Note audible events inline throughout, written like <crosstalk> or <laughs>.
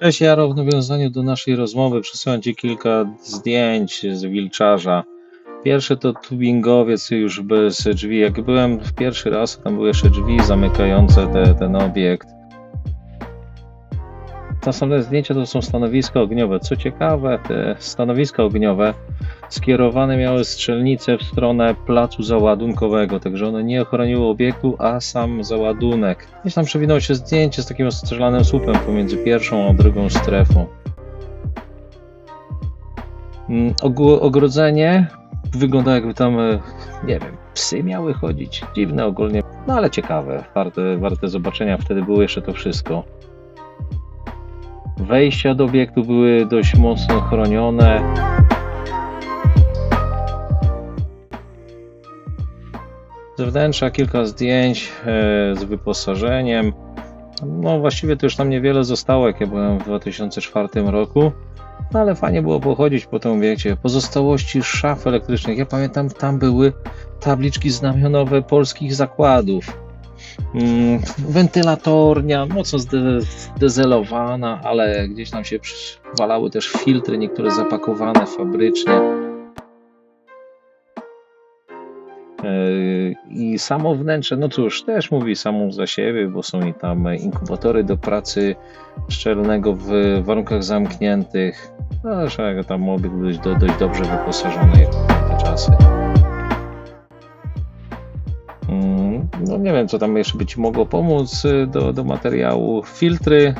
Cześć Jaro, w nawiązaniu do naszej rozmowy przesyłam Ci kilka zdjęć z Wilczarza. Pierwszy to tubingowiec już bez drzwi. Jak byłem w pierwszy raz, tam były jeszcze drzwi zamykające te, ten obiekt. Następne zdjęcia to są stanowiska ogniowe. Co ciekawe, te stanowiska ogniowe skierowane miały strzelnice w stronę placu załadunkowego, także one nie ochroniły obiektu, a sam załadunek. Gdzieś tam przewinęło się zdjęcie z takim ostrzelanym słupem pomiędzy pierwszą a drugą strefą. Mm, Ogrodzenie wygląda jakby tam, e, nie wiem, psy miały chodzić. Dziwne ogólnie, no ale ciekawe, warte, warte zobaczenia. Wtedy było jeszcze to wszystko. Wejścia do obiektu były dość mocno chronione. Z wnętrza kilka zdjęć e, z wyposażeniem. No właściwie to już tam niewiele zostało, jak ja byłem w 2004 roku. No ale fajnie było pochodzić po tym obiekcie. Pozostałości szaf elektrycznych. Ja pamiętam, tam były tabliczki znamionowe polskich zakładów. Mm, wentylatornia, mocno zde- zdezelowana, ale gdzieś tam się walały też filtry, niektóre zapakowane fabrycznie. Yy, I samo wnętrze, no cóż, też mówi samo za siebie, bo są i tam inkubatory do pracy szczelnego w warunkach zamkniętych. No, zresztą tam obiekt dość, do- dość dobrze wyposażony na te czasy. No nie wiem, co tam jeszcze by Ci mogło pomóc y, do, do materiału. Filtry,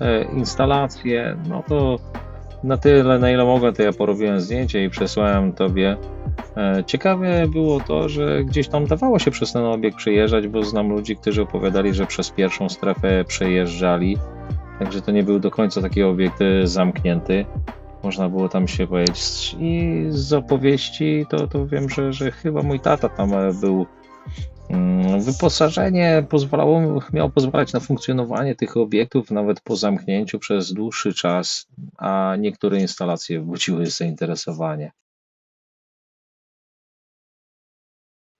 e, instalacje, no to na tyle, na ile mogłem, to ja porobiłem zdjęcie i przesłałem Tobie. E, Ciekawe było to, że gdzieś tam dawało się przez ten obiekt przejeżdżać, bo znam ludzi, którzy opowiadali, że przez pierwszą strefę przejeżdżali, także to nie był do końca taki obiekt e, zamknięty. Można było tam się powiedzieć. I z opowieści to, to wiem, że, że chyba mój tata tam był. Mm, Wyposażenie pozwalało, miało pozwalać na funkcjonowanie tych obiektów nawet po zamknięciu przez dłuższy czas, a niektóre instalacje budziły zainteresowanie.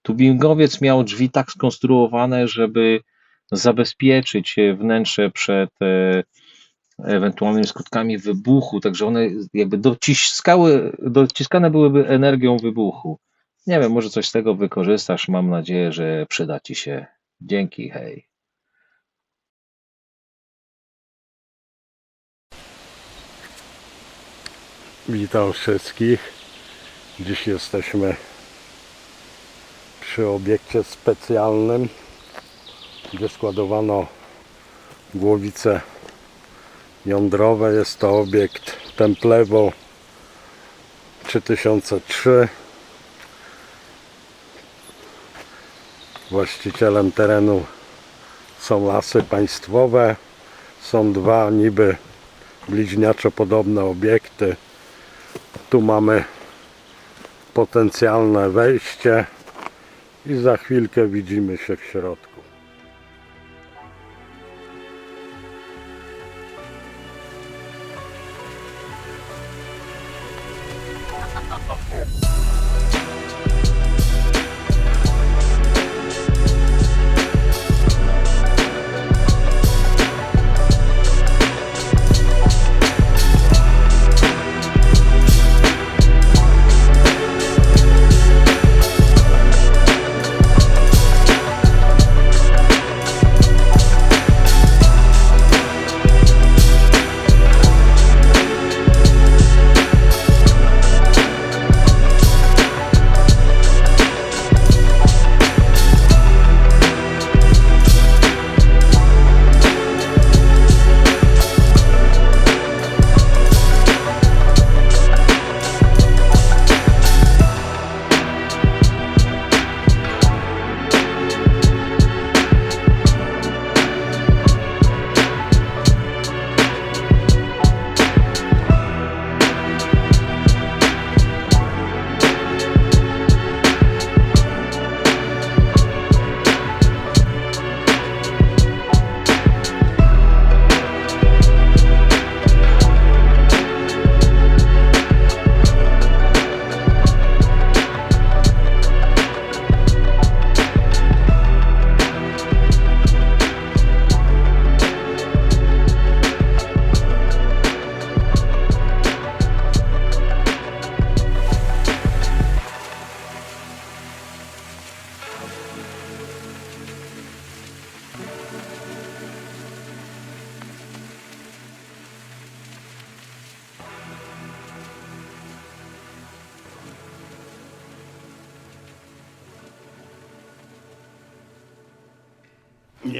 Tubingowiec miał drzwi tak skonstruowane, żeby zabezpieczyć wnętrze przed e, ewentualnymi skutkami wybuchu, także one jakby dociskały, dociskane byłyby energią wybuchu. Nie wiem, może coś z tego wykorzystasz. Mam nadzieję, że przyda Ci się. Dzięki, hej. Witam wszystkich. Dziś jesteśmy przy obiekcie specjalnym, gdzie składowano głowice jądrowe. Jest to obiekt Templewo 3003. Właścicielem terenu są lasy państwowe. Są dwa niby bliźniaczo podobne obiekty. Tu mamy potencjalne wejście i za chwilkę widzimy się w środku.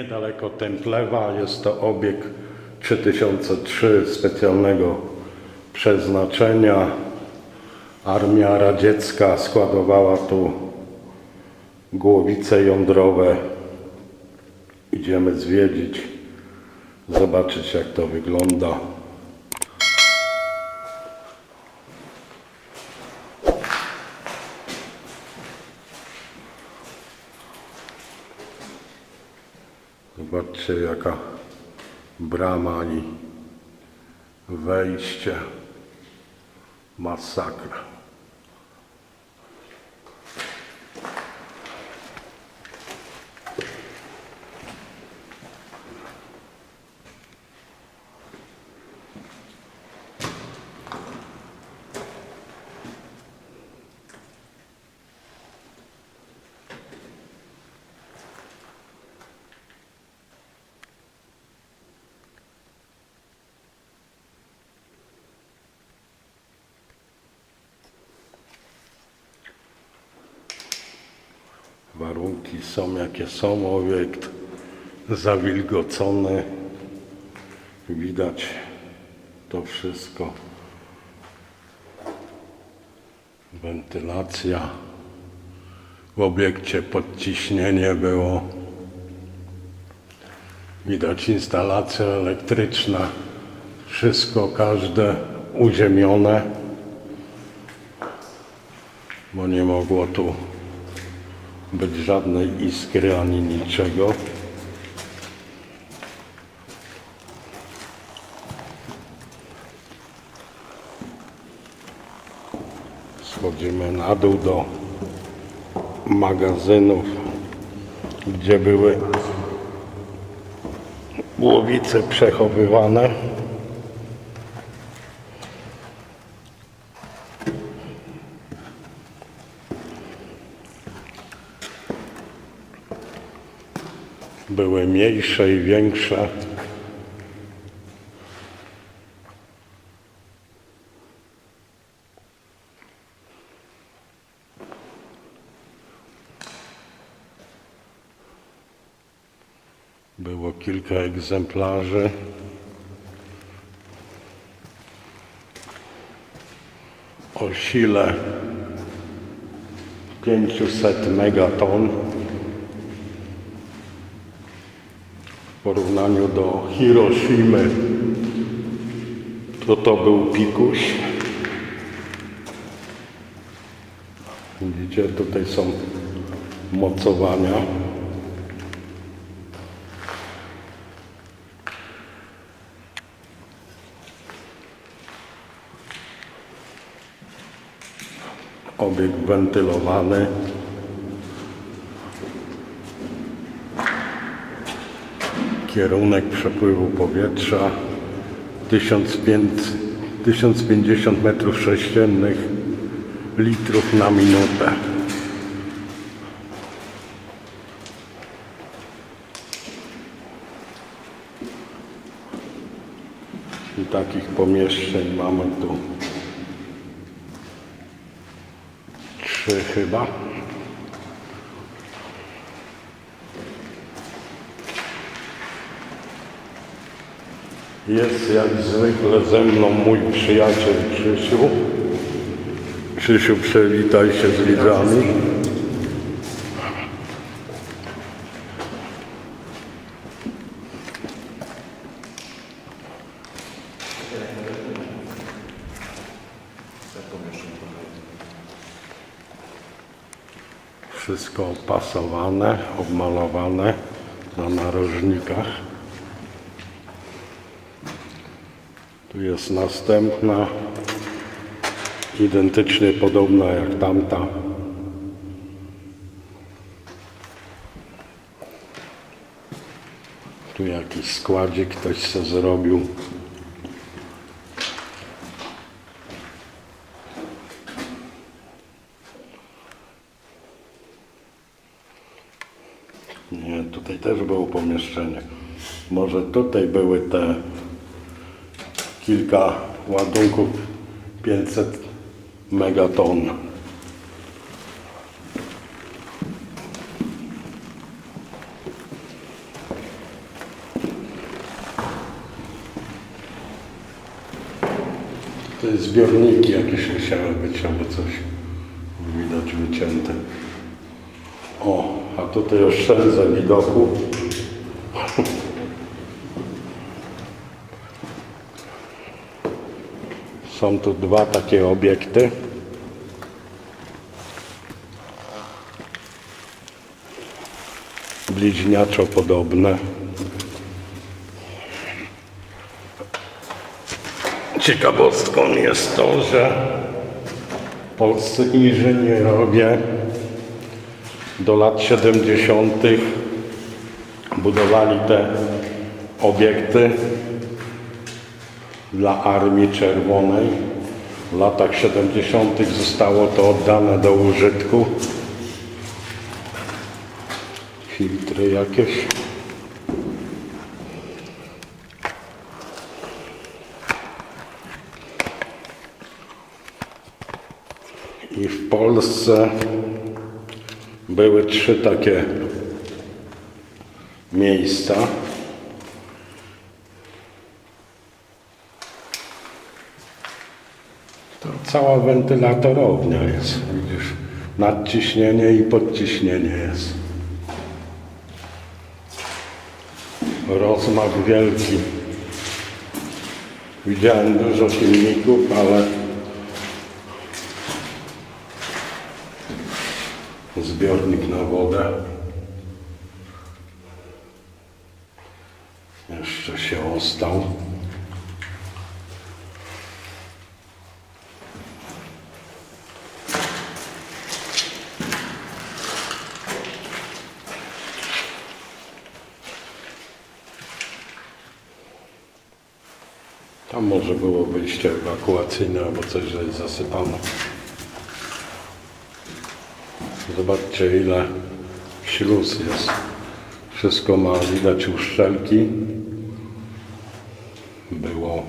Niedaleko Templewa jest to obieg 3003 specjalnego przeznaczenia. Armia radziecka składowała tu głowice jądrowe. Idziemy zwiedzić, zobaczyć jak to wygląda. Zobaczcie jaka brama i wejście. Masakra. Warunki są jakie są, obiekt zawilgocony. Widać to wszystko. Wentylacja. W obiekcie podciśnienie było. Widać instalacja elektryczna. Wszystko, każde uziemione, bo nie mogło tu być żadnej iskry ani niczego. Schodzimy na dół do magazynów, gdzie były głowice przechowywane. Były mniejsze i większe. Było kilka egzemplarzy. O sile 500 megaton. W porównaniu do Hiroshimy to to był pikuś. Widzicie, tutaj są mocowania. Obieg wentylowany. Kierunek przepływu powietrza 1500 1050 metrów sześciennych litrów na minutę. I takich pomieszczeń mamy tu trzy chyba. Jest jak zwykle ze mną mój przyjaciel Krzysiu. Krzysiu, przywitaj się z widzami. Wszystko opasowane, obmalowane na narożnikach. Tu jest następna, identycznie podobna jak tamta. Tu jakiś składzik ktoś se zrobił. Nie, tutaj też było pomieszczenie. Może tutaj były te kilka ładunków 500 megaton. To jest zbiorniki jakieś musiały być albo coś widać wycięte. O, a tutaj oszczędzę widoku. Są tu dwa takie obiekty. Bliźniaczo podobne. Ciekawostką jest to, że polscy inżynierowie do lat 70. budowali te obiekty dla Armii Czerwonej. W latach 70. zostało to oddane do użytku. Filtry jakieś. I w Polsce były trzy takie miejsca. To cała wentylatorownia jest. Widzisz, nadciśnienie i podciśnienie jest. Rozmach wielki. Widziałem dużo filmików, ale zbiornik na wodę. Jeszcze się ostał. Tam może było wyjście ewakuacyjne albo coś, że jest zasypane. Zobaczcie ile śluz jest. Wszystko ma widać uszczelki. Było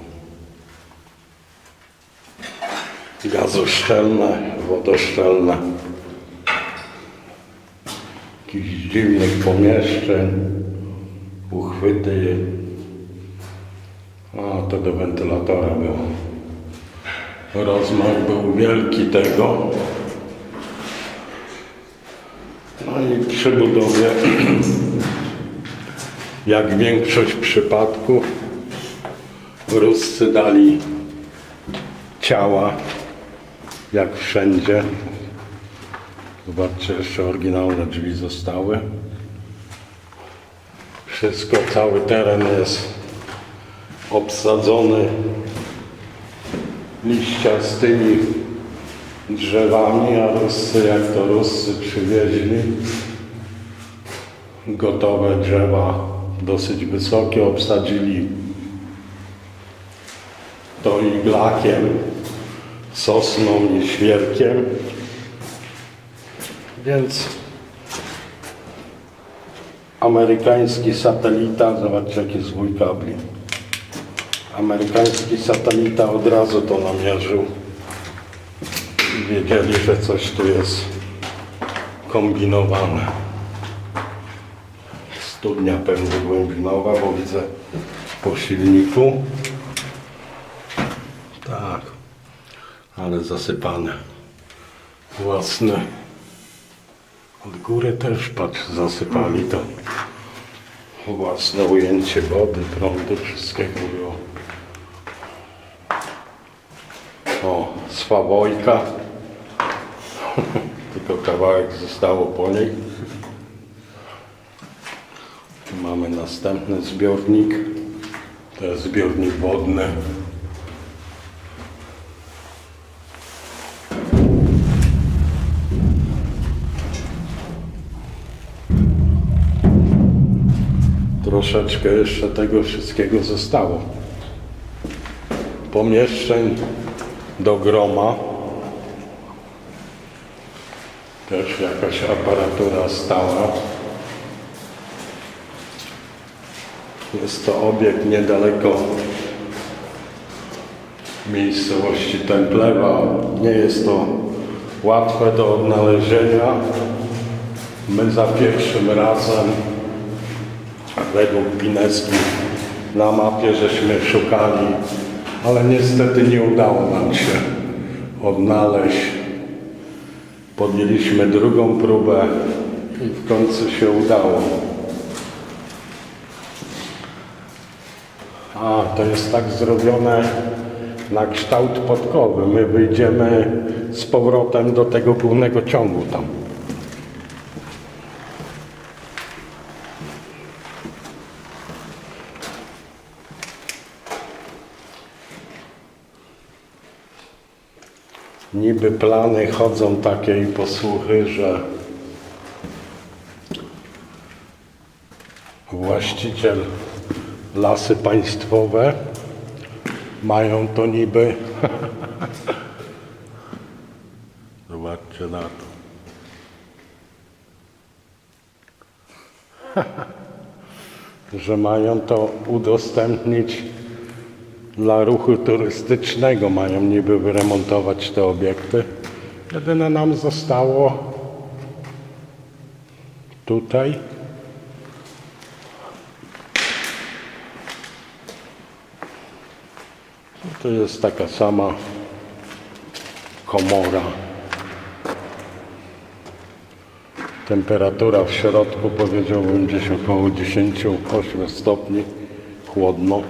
gazoszczelne, wodoszczelne. Jakichś dziwnych pomieszczeń, uchwyty. A, to do wentylatora było. Rozmach był wielki tego. No i przy budowie, <clears throat> jak większość przypadków, Ruscy dali ciała, jak wszędzie. Zobaczcie, jeszcze oryginalne drzwi zostały. Wszystko, cały teren jest obsadzony liściastymi drzewami, a Ruscy, jak to Ruscy przywieźli. Gotowe drzewa dosyć wysokie, obsadzili to iglakiem, sosną i świerkiem, więc amerykański satelita, zobaczcie jaki zwój kabli, amerykański satelita od razu to namierzył wiedzieli, że coś tu jest kombinowane. Studnia pewnie głębinowa, bo widzę po silniku. Tak, ale zasypane. Własne. Od góry też, patrz, zasypali to. Własne ujęcie wody, prądu, wszystkiego było. O, Swawojka. <laughs> Tylko kawałek zostało po niej. Tu mamy następny zbiornik. To jest zbiornik wodny. Troszeczkę jeszcze tego wszystkiego zostało. Pomieszczeń do groma. Też jakaś aparatura stała. Jest to obiekt niedaleko miejscowości Templewa. Nie jest to łatwe do odnalezienia. My za pierwszym razem, według Pineski, na mapie żeśmy szukali Ale niestety nie udało nam się odnaleźć. Podjęliśmy drugą próbę i w końcu się udało. A, to jest tak zrobione na kształt podkowy. My wyjdziemy z powrotem do tego głównego ciągu tam. Niby plany chodzą takie i posłuchy, że właściciel lasy państwowe mają to niby. <laughs> Zobaczcie na to. <laughs> że mają to udostępnić dla ruchu turystycznego, mają niby wyremontować te obiekty. Jedyne nam zostało tutaj To jest taka sama komora. Temperatura w środku powiedziałbym gdzieś około 10-8 stopni. Chłodno.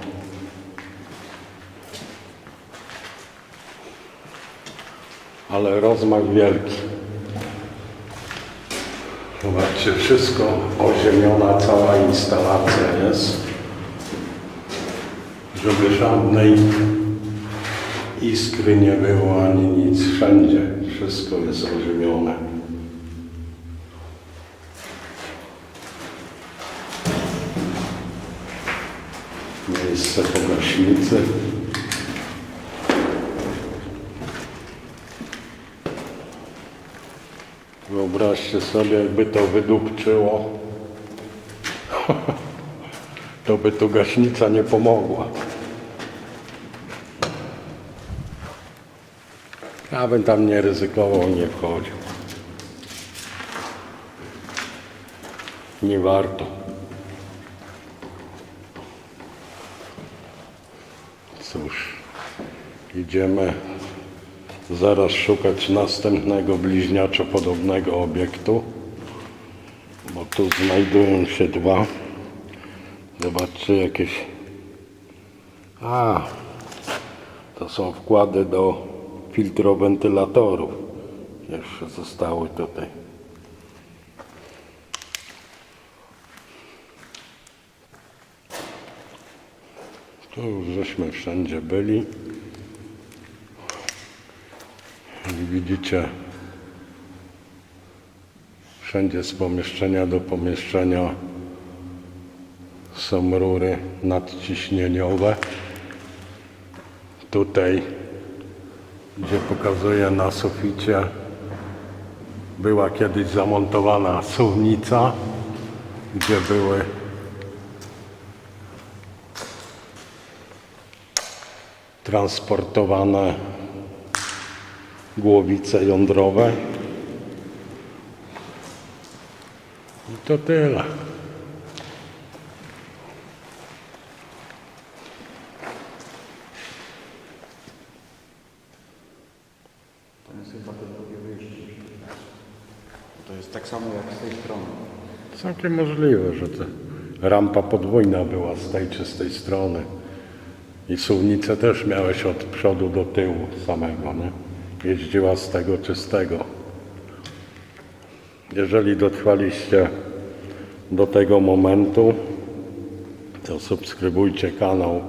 Ale rozmach wielki. Zobaczcie, wszystko oziemiona, cała instalacja jest żeby żadnej iskry nie było ani nic. Wszędzie wszystko jest oziemione. Miejsce po Wyobraźcie sobie, jakby to wydupczyło, <laughs> to by tu gaśnica nie pomogła. Ja bym tam nie ryzykował, nie wchodził. Nie warto. Cóż, idziemy zaraz szukać następnego bliźniaczo podobnego obiektu, bo tu znajdują się dwa. Zobaczcie jakieś. A, to są wkłady do filtrowentylatorów. Jeszcze zostały tutaj. Tu już żeśmy wszędzie byli. Jak widzicie, wszędzie z pomieszczenia do pomieszczenia są rury nadciśnieniowe. Tutaj, gdzie pokazuję na suficie, była kiedyś zamontowana suwnica, gdzie były transportowane głowice jądrowe. I to tyle. To jest chyba to drugie wyjście. To jest tak samo jak z tej strony. Całkiem możliwe, że to rampa podwójna była z tej czy z tej strony. I suwnicę też miałeś od przodu do tyłu samego, nie? Jeździła z tego czy z tego. Jeżeli dotrwaliście do tego momentu, to subskrybujcie kanał,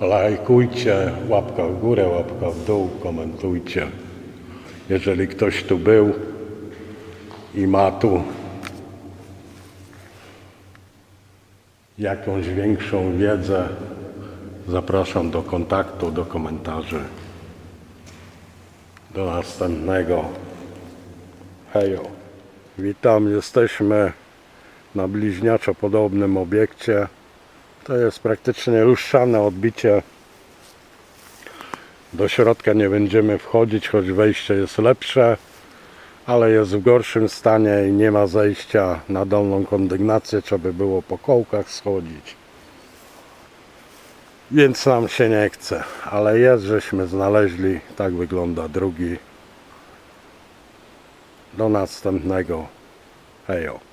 lajkujcie, łapka w górę, łapka w dół, komentujcie. Jeżeli ktoś tu był i ma tu jakąś większą wiedzę, zapraszam do kontaktu, do komentarzy. Do następnego. Hejo. Witam, jesteśmy na bliźniaczo podobnym obiekcie. To jest praktycznie lustrzane odbicie. Do środka nie będziemy wchodzić, choć wejście jest lepsze, ale jest w gorszym stanie i nie ma zejścia na dolną kondygnację, trzeba by było po kołkach schodzić. Więc nam się nie chce, ale jest, żeśmy znaleźli, tak wygląda drugi. Do następnego. Hejo.